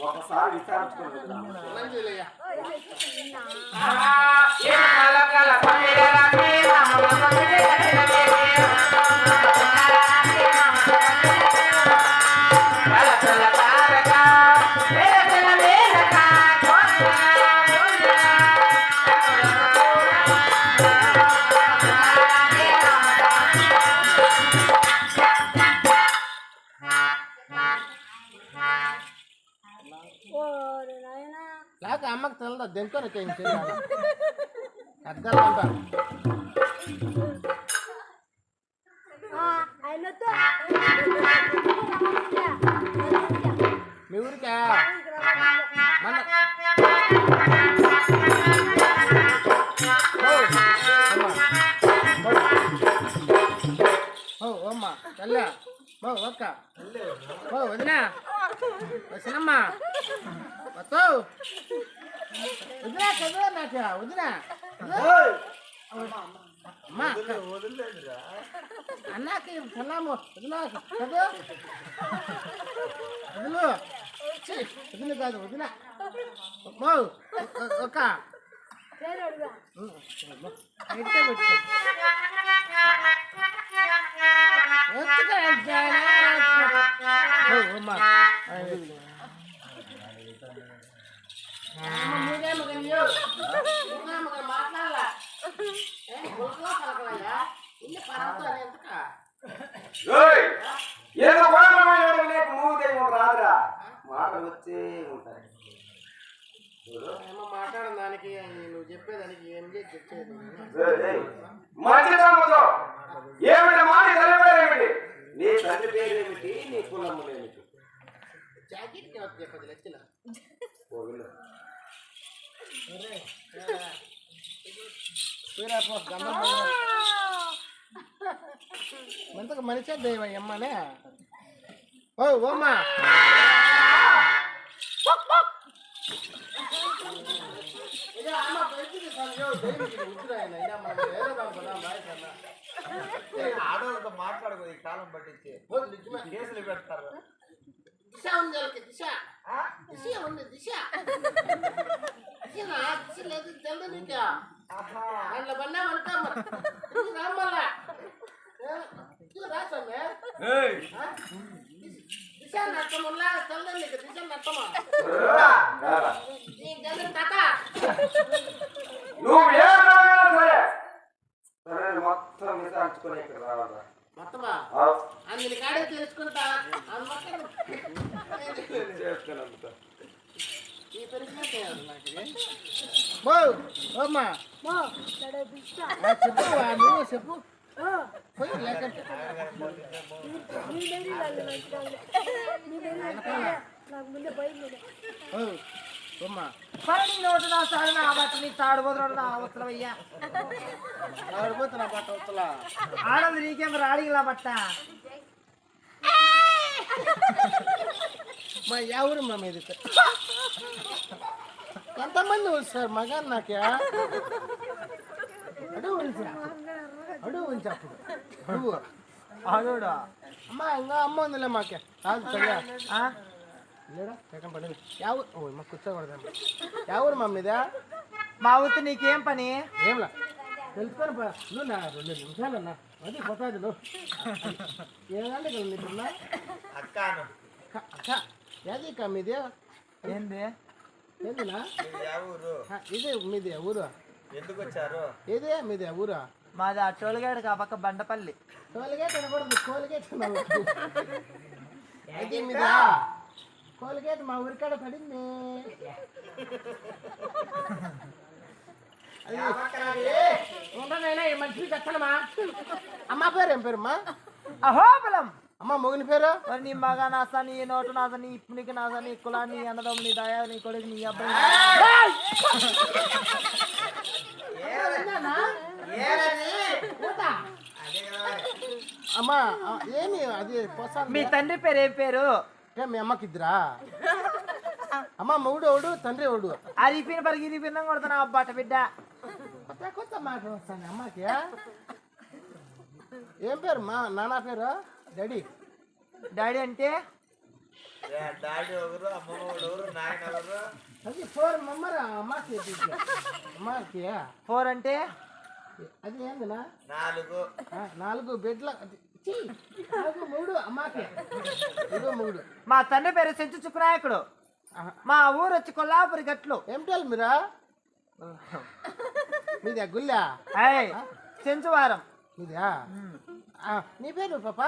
ఒకసారి విచారించుకోలేదు అమ్మకి తెలదా దెంకొని చేయించాడు అద్దాలంట ఆ, ఆయనతో మీ ఊరికా మన ఓ అమ్మ తల్ల ఓ ఒక్క ఓ వదినా వసినమ్మ వతో వదినా చదువు నాక వదినా అన్నాకి సలాము వదినా చదువు. వదిలు కాదు వదిన. ఒక ఏదో కోణమైన లేక మూతే రాదురా. మాటలు వచ్చే ఉంటాయి. మాట్లాడిన దానికి నువ్వు చెప్పేదానికి ఏం ఏయ్. మంచిదమ్మతో ఏమిటి మాట? తెలియవేరేమిటి నీ తండ్రి పేరేమిటి నీ కులములేమిటి జాకెట్కి ఎవరికి పది మంతకు మనిషే దైవం అమ్మనే ఓ ఓమ్మా. ఆడవాళ్ళతో మాట్లాడకూడదు ఈ కాలం పట్టించి కేసులు పెడతారు దిశ. ఉంది దిశ దిశ ఉంది దిశ. నా దిశ లేదు తెలుదు నీకు దాంట్లో పడినామనుకో రామ్మల్లా రాసమ్మే దిశ నట్టముల్లా తెలుదు నీకు దిశ నట్టమా రా, రా. నీకు తెలుసు తాత నువ్వు ఏ రావాలా సరే సరే మొత్తం విచారించుకొని ఇక్కడ రావాలా మొత్తమా ఆ, అందుని కాడే తెలుసుకుంటా అది మొత్తం చేసుకున్నందుకు. ఈ చెప్పు నువ్వు చెప్పు పోయి లేకంటే నీ డైరీ వాళ్ళు మంచిగా నీ డైరీ నాకు ముందే భయం లేదు ఓ ఓమ్మా పని నోటు నా సాగు నా బట్ట నీ తాడు పోతున్నాడు నా అవసరం అయ్యా ఆడిపోతున్నా బట్ట వస్తలా ఆడది నీకేం రాడిగిలా బట్ట మా ఎవరు మా మీద ఎంతమంది వస్తారు మగాన్ నాకే? అడుగు ఉంచా అడుగు ఉంచా అప్పుడు అడుగు ఆడోడా అమ్మా ఇంకా అమ్మ ఉందిలే మాకే. కాదు సరిగా లేడా? ఎక్కడ పడింది. యావు ఓ మా కూర్చోకూడదమ్మా ఎవరు మా మీద మా ఊతి నీకేం పని? ఏంలా తెలుసుకొని పో. నువ్వు నా రెండు నిమిషాలు అన్నా అది ఏదంటే కదా ఇప్పుడున్నా అక్కాను. అక్క. ఏది అక్క మీది? ఏంది? ఏందినా ఇదే మీది ఊరు. ఎందుకు వచ్చారు? ఇదే మీది ఊరు. మాది ఆ టోల్గేట్ ఆ పక్క బండపల్లి. కోల్గేట్ అనకూడదు కోల్గేట్. అది మీదా? కోల్గేట్ మా ఊరికాడ పడింది. ఉండనైనా ఈ మనిషికి కట్టడమా అమ్మ పేరు ఏం పేరమ్మా? అహోబలం. అమ్మ మొగుని పేరు? మరి నీ మగ నాసా నీ నోటు నాసా నీ ఇప్పునికి నాసా నీ కులా నీ అన్నదమ్ము నీ దయా నీ కొడుకు నీ అబ్బాయి. అమ్మా ఏమి అది మీ తండ్రి పేరు ఏం పేరు? మీ అమ్మకి ఇద్దరా అమ్మ మొగుడు ఎవడు? తండ్రి ఎవడు? అరిపిన పరిగి ఇరిపిన కొడుతున్నా అబ్బాట బిడ్డ. కొత్త కొత్త మాట వస్తాను అమ్మకి ఏం పేరు మా నాన్న పేరు? డాడీ డాడీ అంటే? డాడీ అమ్మమ్మ నాయన అది ఫోర్ మమ్మరా అమ్మకి అమ్మకి? ఫోర్ అంటే? అది ఏందినా? నాలుగు. నాలుగు బెడ్ల నాలుగు మూడు అమ్మకి. మూడు మూడు. మా తండ్రి పేరు సెంచు చుక్కునాయకుడు. మా ఊరు వచ్చి కొల్లాపురి గట్లు. ఏమిటాలి మీరా? మీదే గుళ్ళా? అయ్ చెంచువారం మీదా? ఆ, నీ పేరు పాప?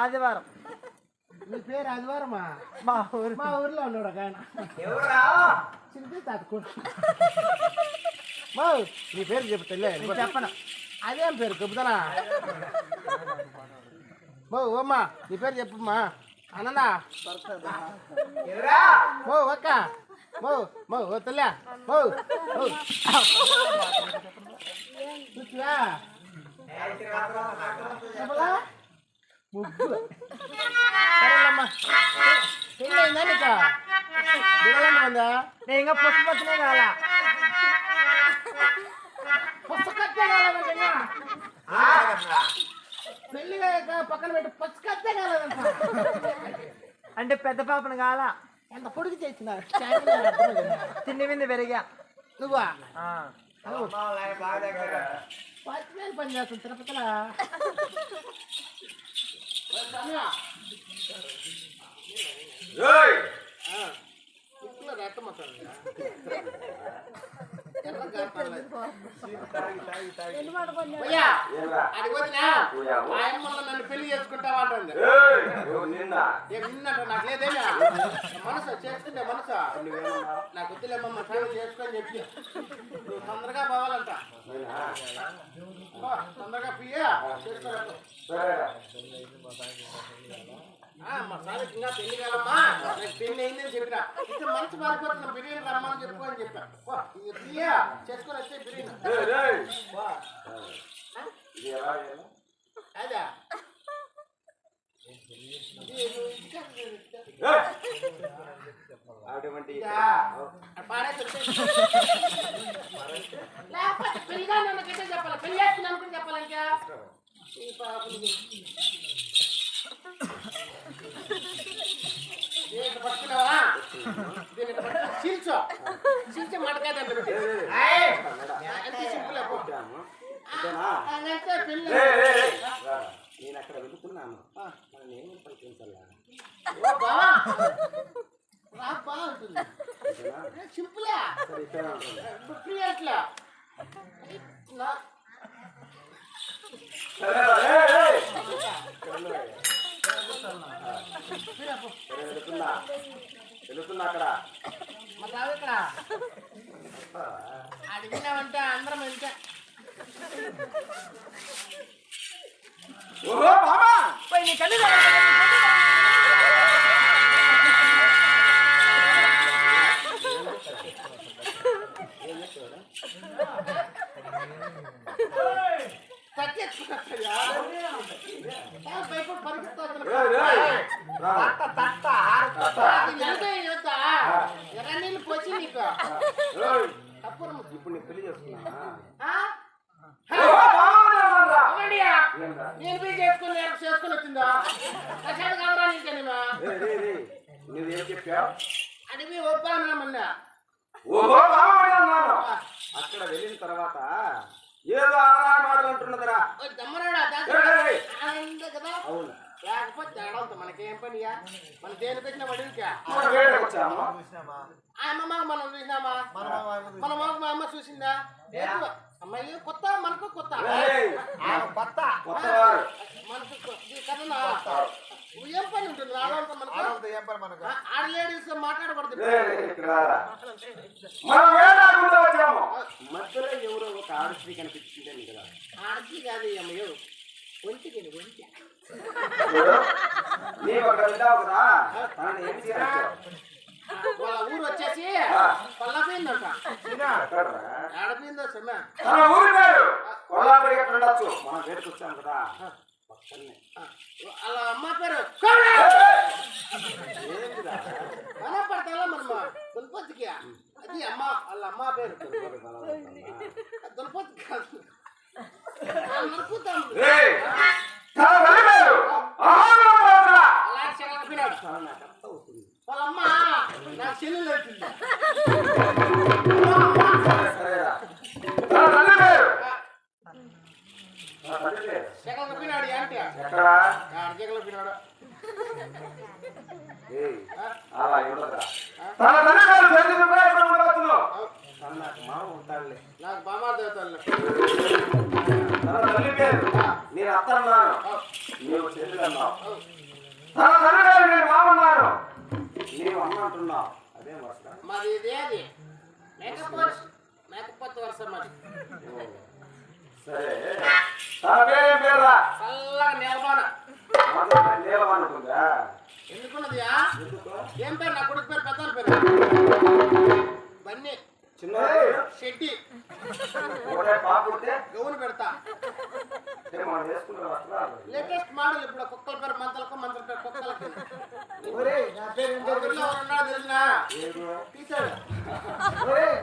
ఆదివారం. నీ పేరు ఆదివారమా? మా ఊరు. మా ఊర్లో ఉన్నాడు ఒక ఆయన. తాతకుడు మా నీ పేరు చెప్తలే చెప్పను. అదేం పేరు చెబుతానా బో ఓమ్మా నీ పేరు చెప్పమ్మా. అన్ననా ఎవరా? మో ఒక్క మో మో ఓ తల్లి. మో మో చూసివా చెప్పలా ముగ్గు సరేలమ్మా పెళ్ళి అయిందా నీకు దిగలమ్మ ఉందా నేను ఇంకా పుష్పతినే కాల పుస్తకత్తే కాలేదంట ఇంకా. పెళ్ళి కాక పక్కన పెట్టి పుస్తకత్తే కాలేదంట అంటే పెద్ద పాపను కాల ఎంత పొడిగి చేసిన తిండి వింది పెరిగా నువ్వా ఆ. బాగా దగ్గర వాచ్మెన్ పని చేస్తుంది తిరుపతిలో నన్ను పెళ్ళి చేసుకుంటావా అంటుంది ఏయ్! నువ్వు నిన్న ఏ నిన్నట్టు నాకు లేదేనా మనసు? చేసుకుంటే మనసు? నాకు వద్దులేమమ్మ సేవ చేసుకొని చెప్పి. నువ్వు తొందరగా పోవాలంట. తొందరగా పియ్యా సరేరా. మా సార్కి ఇంకా పెళ్ళి కాదమ్మా నాకు పెళ్ళి అయిందని మనసు బిర్యానీ రమ్మని చెప్పు అని చేసుకొని వస్తే బిర్యానీ అదా అటువంటి లేకపోతే నన్ను చెప్పాలి పెళ్ళి చేస్తున్నాను ఏ. చీల్చో చీల్చే! రా. నేను అక్కడ వెళ్తున్నాను? సింపులే సరే ఇక్కడ వెళుతున్నా వెళుతున్నా అక్కడ మా రావు ఇక్కడ అడిగినావంటే అందరం వెళ్తే ఓహో బాబా పోయి నీ కళ్ళు తెరవరా, నీ ఇప్పుడు నేను పెళ్ళి చేసుకున్నా నేను చేసుకుని చేసుకుని వచ్చిందా కషాయం కావరా నీకేనేమా నువ్వేం చెప్పావు అడిగి అక్కడ వెళ్ళిన తర్వాత ఏదో ఆరా మాటలు అంటున్నదిరా అవును? లేకపోతే తేడా ఉంది మనకేం పనియా మన దేనికి వచ్చిన వడికా మన వేటకు వచ్చాము ఆ అమ్మ మనం చూసినామా మన మాకు మా అమ్మ చూసిందా? లేదు. అమ్మాయి కొత్త మనకు కొత్త! కొత్త. కొత్తవారు. మనకు కొ- ఈ కథనా? ఏం పని ఉంటుంది? ఆడవాళ్ళతో మనకు? ఏం పని మనకు? ఆడ లేడీస్ మాట్లాడకూడదు? మధ్యలో ఎవరో ఒక ఆడస్త్రీ కనిపించిందే నీకు కదా. ఆడకి కాదు ఈ అమ్మాయి ఒంటికి ఒంటి. నీవు అక్కడ వెళ్ళావు కదా తనని ఏం చేయాలి వాళ్ళ ఊరు వచ్చేసి పల్లపోయిందంట? ఆడపోయిందో సమ్మె తన ఊరి పేరు కొల్లాపురి ఎక్కడ ఉండొచ్చు. మనం వేటకు వచ్చాం కదా. పక్కనే. వాళ్ళ అమ్మ పేరు ఏంటిరా? మన పడతాలా మనమ దుల్పతికి. అది అమ్మ వాళ్ళ అమ్మ పేరు. దుల్పతి కాదు. అనుకుంటాం చాలా నాకు అవుతుంది చెల్లెలు అవుతుంది పినాడు ఏంటి ఎక్కడ పినాడు అలా తన తండ్రి పేరు చంద్రుడి పేరు ఎక్కడ ఉండవచ్చును తన నాకు మామ ఉంటాడులే నాకు తన తల్లి పేరు నేను అత్తన్నాను నీవు చెల్లి అన్నావు మామన్నాను నీవు అమ్మ అంటున్నావు అదే వస్తా మాది ఇది ఏది మేకపోత్ మేకపోత్ వరుస మాది సరే. తన పేరేం చల్లగా నిలబాన మాతో నీలమనుకుందా ఎందుకున్నది ఎందుకు? ఏం పేరు? నా కొడుకు పేరు? పెద్దల పేరు? బన్నీ. చిన్న షెడ్డి ఉంటే గౌను పెడతా. లేటెస్ట్ మోడల్ ఇప్పుడు కుక్కల పేరు మంతలకు పేరు కుక్కలకి పేరు. తెలిసినా తీసాడు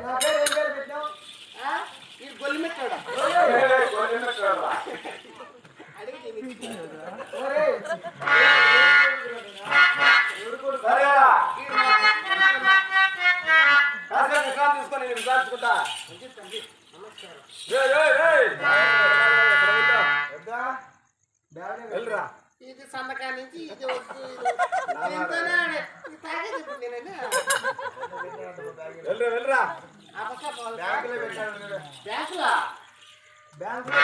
నా పేరు వెళ్ళరా ఇది సంతకా నుంచి ఇది వద్దు. వెళ్ళరా వెళ్ళరా. బ్యాంకులా బ్యాంకులో?